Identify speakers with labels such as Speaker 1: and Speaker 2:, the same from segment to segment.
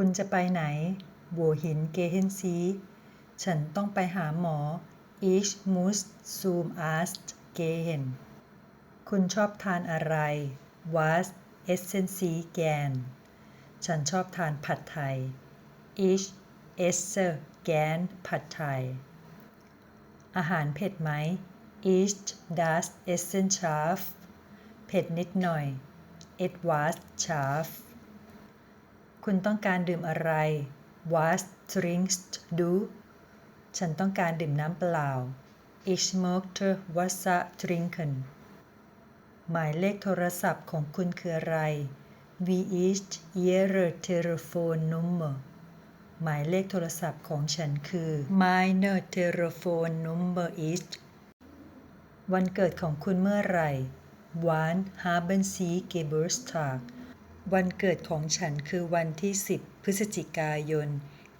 Speaker 1: คุณจะไปไหน บัวหินเกเฮนซี ฉันต้องไปหาหมออิชมูสซูมอ Arzt เกนคุณชอบทานอะไร Was essen Sie gern ฉันชอบทานผัดไทย Ich esse gern ผัดไทย อาหารเผ็ดไหมอิชดัส Essen scharf เผ็ดนิดหน่อย Etwas scharf คุณต้องการดื่มอะไร Was trinkst du ฉันต้องการดื่มน้ำเปล่า Ich möchte Wasser trinken หมายเลขโทรศัพท์ของคุณคืออะไร Wie ist Ihre Telefonnummer หมายเลขโทรศัพท์ของฉันคือ Meine Telefonnummer ist วันเกิดของคุณเมื่อไหร่ Wann haben Sie Geburtstag วันเกิดของฉันคือวันที่ 10 พฤศจิกายน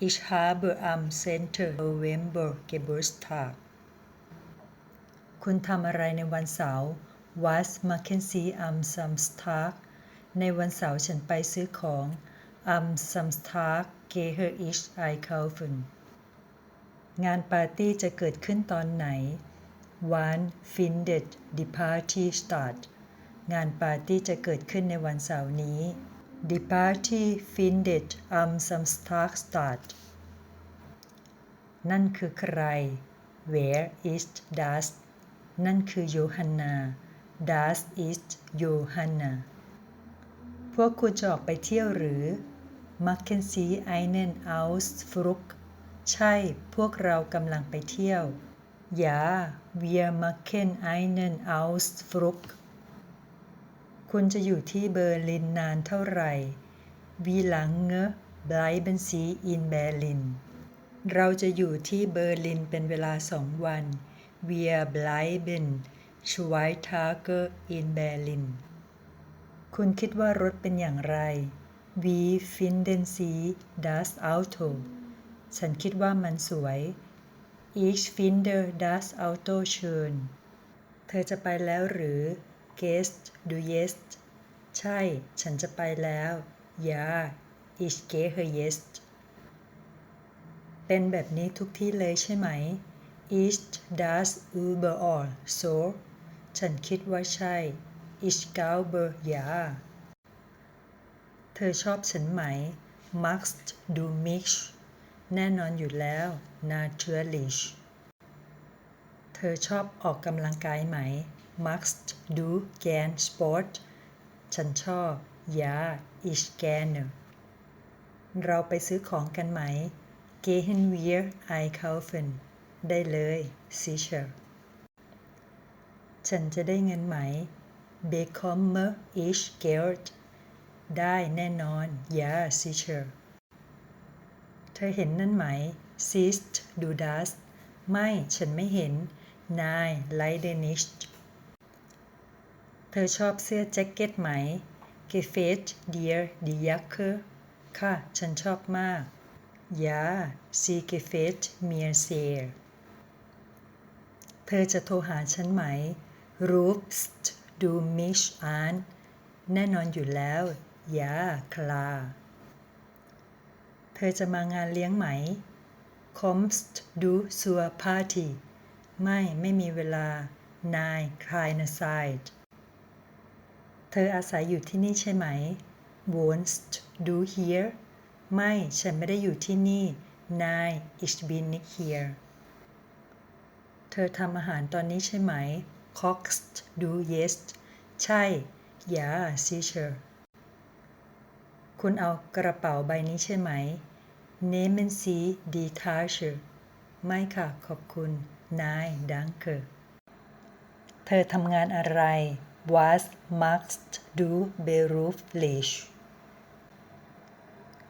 Speaker 1: Ich habe am 10. November Geburtstag คุณทำอะไรในวันเสาร์ Was machen Sie am Samstag ในวันเสาร์ฉันไปซื้อของ Am Samstag gehe ich einkaufen งานปาร์ตี้จะเกิดขึ้นตอนไหน Wann findet die Party statt งานปาร์ตี้จะเกิดขึ้นในวันเสาร์นี้ Die Party findet am Samstag statt นั่นคือใคร Where is das นั่นคือโยฮันนา Das ist Johanna พวกคุณจะออกไปเที่ยวหรือ Machen Sie einen Ausflug ใช่ พวกเรากำลังไปเที่ยว Ja wir machen einen Ausflug คุณจะอยู่ที่เบอร์ลินนานเท่าไหร่ Wie lange bleiben Sie in Berlin เราจะอยู่ที่เบอร์ลินเป็นเวลาสองวัน Wir bleiben zwei Tage in Berlin คุณคิดว่ารถเป็นอย่างไร Wie finden Sie das Auto ฉันคิดว่ามันสวย Ich finde das Auto schön เธอจะไปแล้วหรือ Gehst du jetzt ใช่ ฉันจะไปแล้ว Ja ich gehe jetzt เป็นแบบนี้ทุกที่เลยใช่ไหม Ist das überall so ฉันคิดว่าใช่ Ich glaube ja เธอชอบฉันไหม Magst du mich แน่นอนอยู่แล้ว Natürlich เธอชอบออกกำลังกายไหม Magst du gern Sport ฉันชอบ Ja ich gerne เราไปซื้อของกันไหม Gehen wir einkaufen ได้เลย sicher ฉันจะได้เงินไหม Bekomme ich Geld ได้แน่นอน Ja sicher เธอเห็นนั่นไหม Siehst du das ไม่ ฉันไม่เห็น Nein leider nicht ธอชอบเสื้อแจ็คเก็ตไหม Gefällt dir die Jacke ค่ะ ฉันชอบมาก Ja sie gefällt mir s e r เธอจะโทรหาฉันไหม Rufst du mich an แน่นอนอยู่แล้ว Ja k l a เธอจะมางานเลี้ยงไหม Kommst du zur Party ไม่ ไม่มีเวลานายคลายนาไซด์ ธออาศัยอยู่ที่นี่ใช่ไหม Wohnst du hier ไม่ ฉันไม่ได้อยู่ที่นี่ Nein ich bin nicht hier เธอทำอาหารตอนนี้ใช่ไหม Kochst du jetzt ใช่ Ja sicher คุณเอากระเป๋าใบนี้ใช่ไหม Nehmen Sie die Tasche ไม่ค่ะ ขอบคุณ Nein danke เธอทำงานอะไร Was machst du beruflich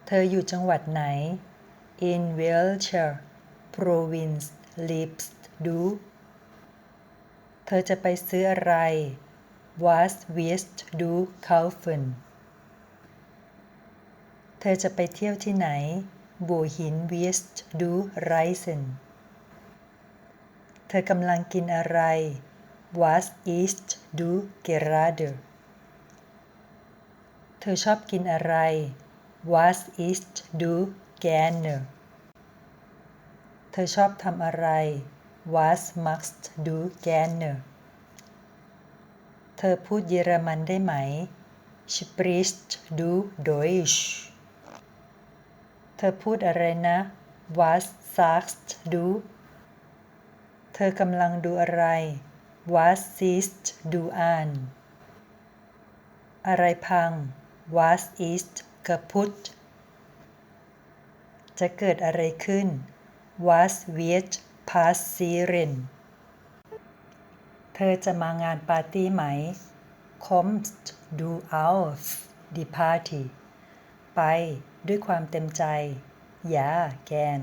Speaker 1: เธออยู่จังหวัดไหน In welcher Provinz lebst du เธอจะไปซื้ออะไร Was willst du kaufen เธอจะไปเที่ยวที่ไหน Wohin willst du reisen เธอกำลังกินอะไร Was isst du gerade เธอชอบกินอะไร Was ist du gerne เธอชอบทำอะไร Was machst du gerne เธอพูดเยอรมันได้ไหม Sprichst du Deutsch เธอพูดอะไรนะ Was sagst du เธอกำลังดูอะไร Was ist du an อะไรพัง Was ist kaputt จะเกิดอะไรขึ้น Was wird passieren เธอจะมางานปาร์ตี้ไหม Kommst du auf die Party ไปด้วยความเต็มใจ Ja gern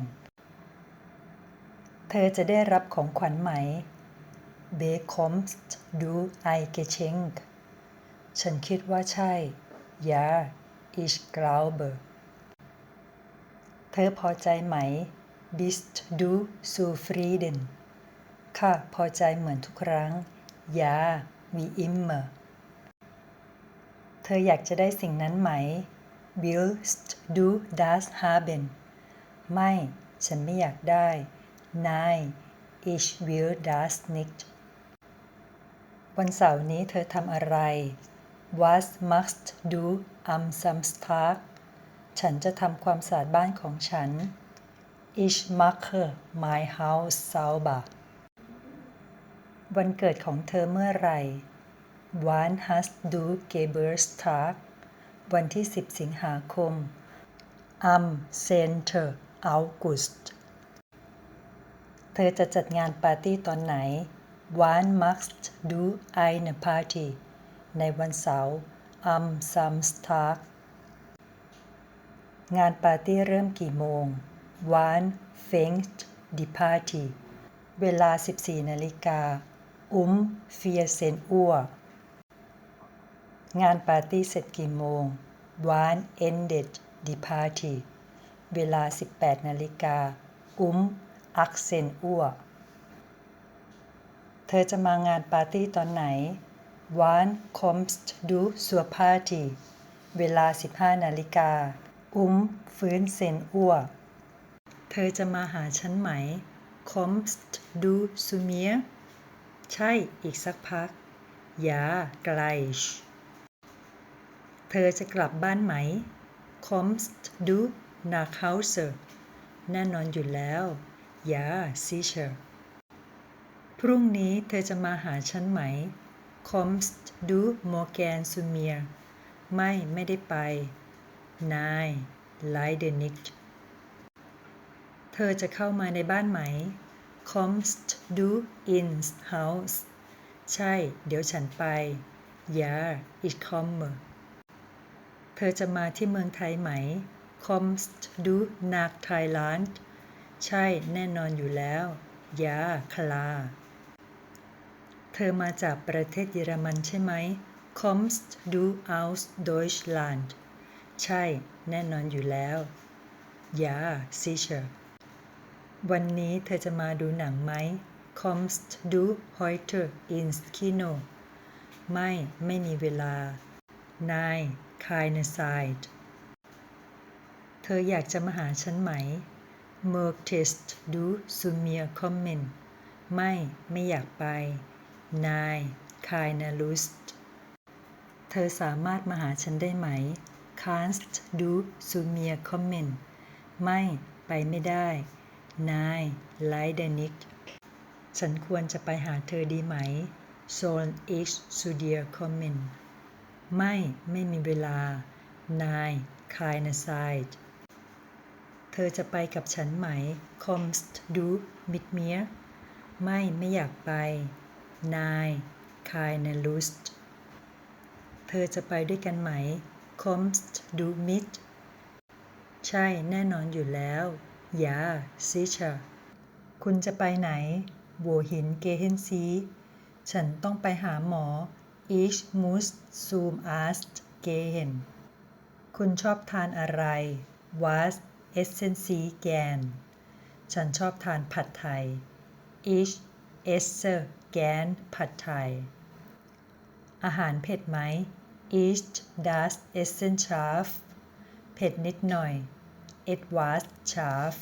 Speaker 1: เธอจะได้รับของขวัญไหม Bekommst du ein Geschenk ฉันคิดว่าใช่ Ja ich glaube เธอพอใจไหม Bist du zufrieden ค่ะพอใจเหมือนทุกครั้ง Ja wie immer เธออยากจะได้สิ่งนั้นไหม Willst du das haben ไม่ ฉันไม่อยากได้ Nein ich will das nicht วันเสาร์นี้เธอทำอะไร Was machst du am Samstag ฉันจะทำความสะอาดบ้านของฉัน Ich mache mein Haus sauber วันเกิดของเธอเมื่อไหร่ Wann hast du Geburtstag วันที่ 10 สิงหาคม Am 10. August เธอจะจัดงานปาร์ตี้ตอนไหน Wann machst du eine Party ในวันเสาร์ Am Samstag งานปาร์ตี้เริ่มกี่โมง Wann fängt die Party เวลา 14 นาฬิกา Um 14 Uhr งานปาร์ตี้เสร็จกี่โมง Wann endet die Party เวลา 18 นาฬิกา Um 18 Uhr ธอจะมางานปาร์ตี้ตอนไหน Wann kommst du zur Party เวลา 15 นาฬิกา Um 15 Uhr เธอจะมาหาฉันไหม Kommst du zu mir ใช่ อีกสักพัก Ja gleich เธอจะกลับบ้านไหม Kommst du nach Hause แน่นอนอยู่แล้ว Ja sicher รุ่งนี้เธอจะมาหาฉันไหม Kommst du morgen zu mir ไม่ ไม่ได้ไป Nein leider nicht เธอจะเข้ามาในบ้านไหม Kommst du ins Haus ใช่ เดี๋ยวฉันไป Ja ich komme เธอจะมาที่เมืองไทยไหม Kommst du nach Thailand ใช่ แน่นอนอยู่แล้ว Ja klar เธอมาจากประเทศเยอรมันใช่ไหม Kommst du aus Deutschland ใช่ แน่นอนอยู่แล้ว Ja sicher วันนี้เธอจะมาดูหนังไหม Kommst du heute ins Kino ไม่ ไม่มีเวลา Nein keine Zeit เธออยากจะมาหาฉันไหม Möchtest du zu mir kommen ไม่ ไม่อยากไป นายคายนาลุสเธอสามารถมาหาฉันได้ไหม Canst du zu mir kommen ไม่ไปไม่ได้นายไลเดนิกฉันควรจะไปหาเธอดีไหม Soll ich zu dir kommen ไม่ไม่มีเวลานายคายนาไซจ์เธอจะไปกับฉันไหม Kommst du mit mir ไม่ไม่อยากไป นายคายเนลูสเธอจะไปด้วยกันไหมคอมสต์ดูมิดใช่แน่นอนอยู่แล้วยาซิชาคุณจะไปไหนบัวหินเกเฮนซีฉันต้องไปหาหมออิชมูสซูมอาสเกเฮนคุณชอบทานอะไรวาสเอสเซนซีแกน ฉันชอบทานผัดไทยอิชเอสเซอร์ Ich esse gern ผัดไทย อาหารเผ็ดไหม Ist das Essen scharf เผ็ดผ็ดนิดหน่อย etwas scharf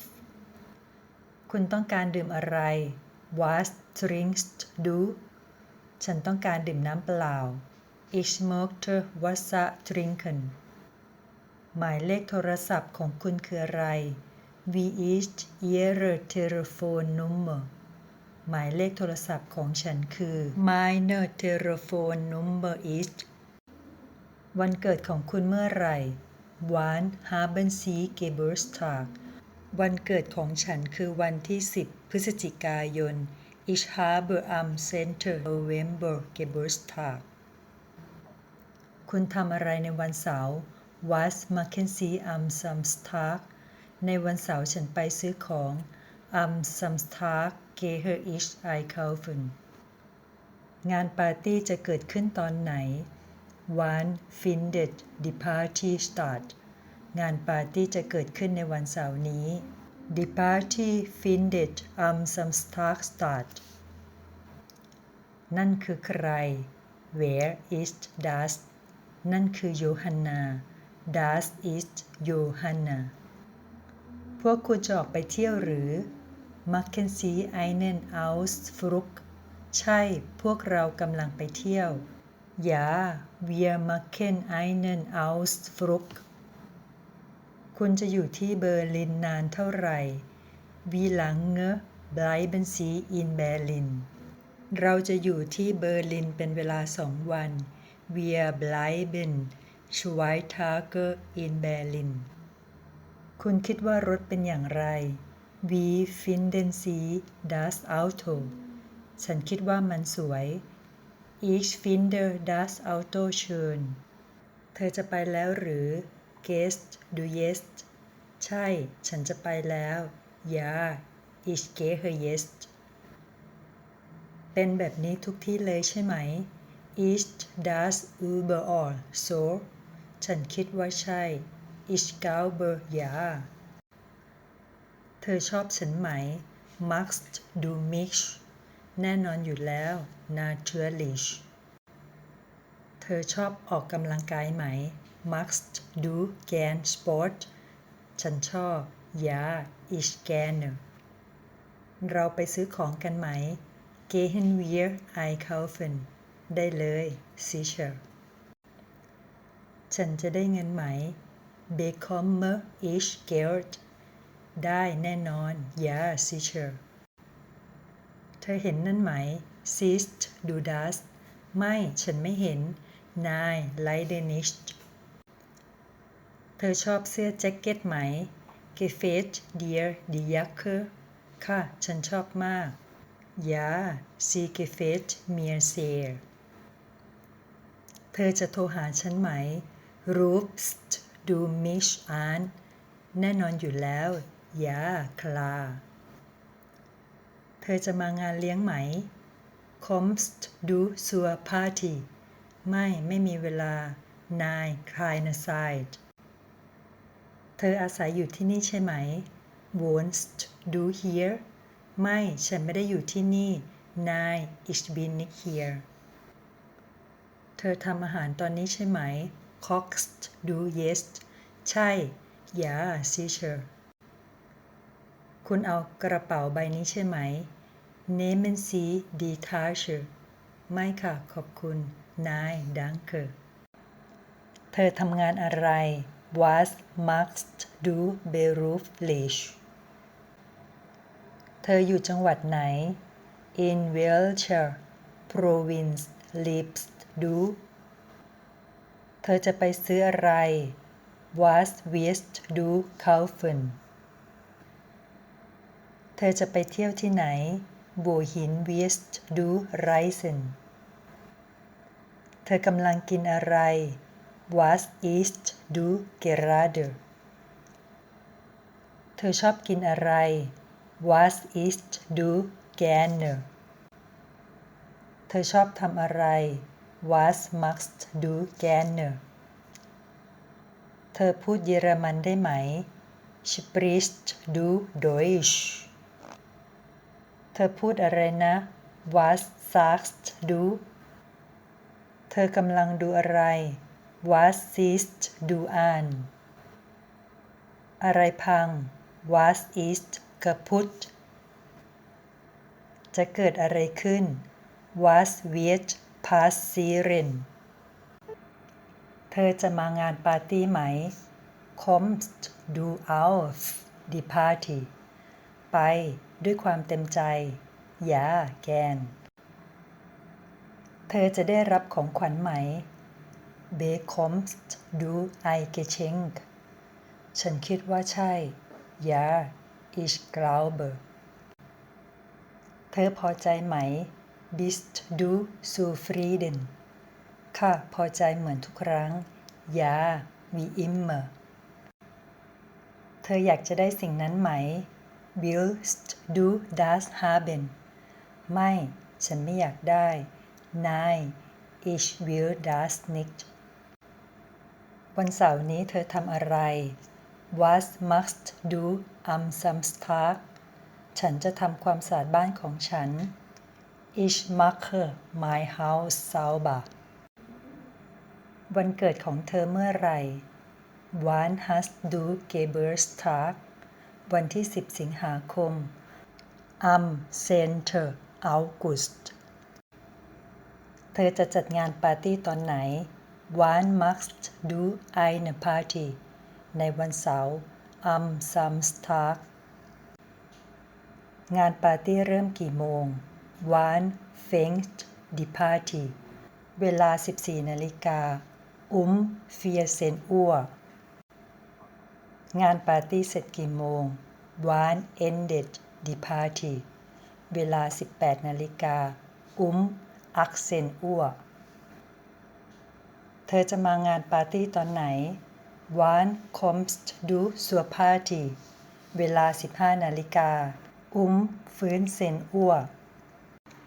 Speaker 1: คุณต้องการดื่มอะไร was trinkst du ฉันต้องการดื่มน้ำเปล่า ich möchte Wasser trinken หมายเลขโทรศัพท์ของคุณคืออะไร Wie ist Ihre Telefonnummer หมายเลขโทรศัพท์ของฉันคือ Meine Telefonnummer is วันเกิดของคุณเมื่อไหร่ Wann haben Sie Geburtstag วันเกิดของฉันคือวันที่ 10 พฤศจิกายน Ich habe am 10. November Geburtstag คุณทำอะไรในวันเสาร์ Was machen Sie am Samstag ในวันเสาร์ฉันไปซื้อของ Am Samstag gehe ich einkaufen งานปาร์ตี้จะเกิดขึ้นตอนไหน Wann findet die Party statt งานปาร์ตี้จะเกิดขึ้นในวันเสาร์นี้ Die Party findet am Samstag statt นั่นคือใคร Where is das นั่นคือโยฮันนา Das ist Johanna พวกคุณจะออกไปเที่ยวหรือ Machen Sie einen Ausflug ใช่ พวกเรากำลังไปเที่ยว Ja wir machen einen Ausflug คุณจะอยู่ที่เบอร์ลินนานเท่าไหร่ Wie lange bleiben Sie in Berlin เราจะอยู่ที่เบอร์ลินเป็นเวลาสองวัน Wir bleiben zwei Tage in Berlin คุณคิดว่ารถเป็นอย่างไร Wie finden Sie das Auto ฉันคิดว่ามันสวย Ich finde das Auto schön เธอจะไปแล้วหรือ Gehst du jetzt ใช่ ฉันจะไปแล้ว Ja ich gehe jetzt เป็นแบบนี้ทุกที่เลยใช่ไหม Ist das überall so ฉันคิดว่าใช่ Ich glaube ja เธอชอบฉันไหม Magst du mich แน่นอนอยู่แล้ว Natürlich เธอชอบออกกำลังกายไหม Magst du gern Sport ฉันชอบ Ja ich gerne เราไปซื้อของกันไหม Gehen wir einkaufen ได้เลย sicher ฉันจะได้เงินไหม Bekomme ich Geld ได้แน่นอน Ja sicher เธอเห็นนั่นไหม sist du das ไม่ฉันไม่เห็น Nein leider nicht เธอชอบเสื้อแจ็คเก็ตไหม Gefällt dir die Jacke ค่ะ ฉันชอบมาก Ja sie gefällt mir sehr เธอจะโทรหาฉันไหม Rufst du mich an แน่นอนอยู่แล้ว อย่าคลา เธอจะมางานเลี้ยงไหม Kommst du zur Party ไม่ ไม่มีเวลานายคลายนาไซด์เธออาศัยอยู่ที่นี่ใช่ไหม Wohnst du hier ไม่ ฉันไม่ได้อยู่ที่นี่นาย Ich bin nicht hier เธอทำอาหารตอนนี้ใช่ไหม Kochst du jetzt ใช่ Ja sicher คุณเอากระเป๋าใบนี้ใช่ไหม Nehmen Sie die Tasche ไม่ค่ะ ขอบคุณ Nein danke เธอทำงานอะไร Was machst du beruflich เธออยู่จังหวัดไหน In welcher Provinz lebst du เธอจะไปซื้ออะไร Was willst du kaufen เธอจะไปเที่ยวที่ไหนบัวหินวีสต์ดูไรเซนเธอกำลังกินอะไร Was อีสต์ดูเกราเดเธอชอบกินอะไร Was ist du gerne เธอชอบทำอะไร Was machst du gerne เธอพูดเยอรมันได้ไหม Sprichst du Deutsch เธอพูดอะไรนะ Was sagst du เธอกำลังดูอะไร Was siehst du an อะไรพัง Was ist kaputt จะเกิดอะไรขึ้น Was wird passieren เธอจะมางานปาร์ตี้ไหม Kommst du auf die Party ไป ด้วยความเต็มใจ Ja gern เธอจะได้รับของขวัญไหม Bekommst du ein Geschenk ฉันคิดว่าใช่ Ja ich glaube เบอร์เธอพอใจไหม Bist du zufrieden ค่ะพอใจเหมือนทุกครั้ง Ja wie immer เธออยากจะได้สิ่งนั้นไหม Willst du das haben ไม่ ฉันไม่อยากได้ Nein ich will das nicht วันเสาร์นี้เธอทำอะไร Was machst du am Samstag ฉันจะทำความสะอาดบ้านของฉัน Ich mache mein Haus sauber วันเกิดของเธอเมื่อไหร่ Wann hast du Geburtstag วันที่ 10 สิงหาคม Am 10. August เธอจะจัดงานปาร์ตี้ตอนไหน Wann machst du eine Party ในวันเสาร์ Am Samstag งานปาร์ตี้เริ่มกี่โมง Wann fängt die Party เวลา 14 นาฬิกา Um 14 Uhr งานปาร์ตี้เสร็จกี่โมง Wann endet die Party เวลา 18 นาฬิกา Um 18 Uhr เซนอ้ว เธอจะมางานปาร์ตี้ตอนไหน Wann kommst du zur Party เวลา 15 นาฬิกา Um 15 Uhr เซนอ้ว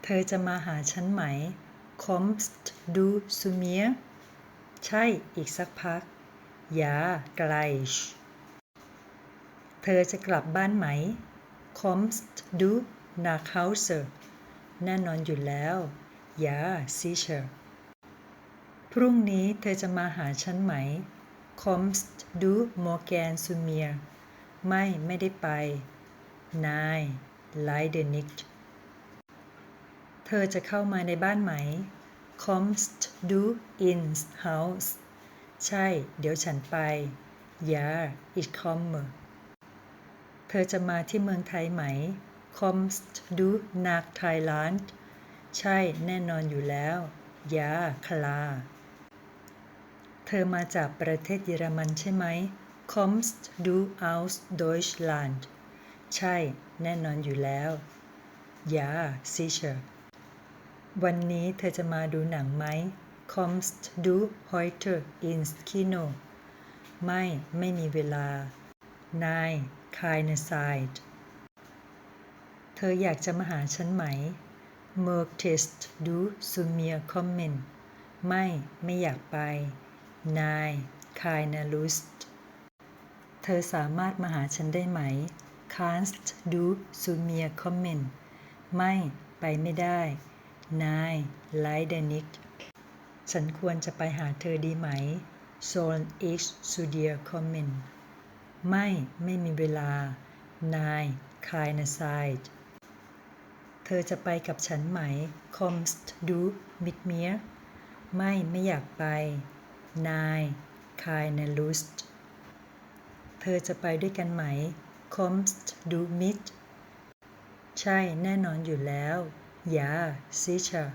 Speaker 1: เธอจะมาหาฉันไหม Kommst du zu mir ใช่ อีกสักพัก Ja gleich เธอจะกลับบ้านไหม Kommst du nach Hause แน่นอนอยู่แล้ว Ja sicher พรุ่งนี้เธอจะมาหาฉันไหม Kommst du morgen zu mir ไม่ไม่ได้ไป Nein leider nicht เธอจะเข้ามาในบ้านไหม Kommst du ins Haus ใช่ เดี๋ยวฉันไป Ja ich komme เธอจะมาที่เมืองไทยไหม Kommst du nach Thailand ใช่แน่นอนอยู่แล้ว Ja klar เธอมาจากประเทศเยอรมันใช่ไหม Kommst du aus Deutschland ใช่ แน่นอนอยู่แล้ว Ja sicher วันนี้เธอจะมาดูหนังไหม Kommst du heute ins Kino ไม่ ไม่มีเวลา Nein keine Zeit เธออยากจะมาหาฉันไหม Möchtest du zu mir kommen ไม่ ไม่อยากไป Nein keine Lust เธอสามารถมาหาฉันได้ไหม Kannst du zu mir kommen ไม่ ไปไม่ได้ Nein leider nicht ฉันควรจะไปหาเธอดีไหม Soll ich zu dir kommen ไม่ ไม่มีเวลา Nein keine Zeit เธอจะไปกับฉันไหม Kommst du mit mir ไม่ ไม่อยากไป Nein keine Lust เธอจะไปด้วยกันไหม Kommst du mit ใช่ แน่นอนอยู่แล้ว Ja sicher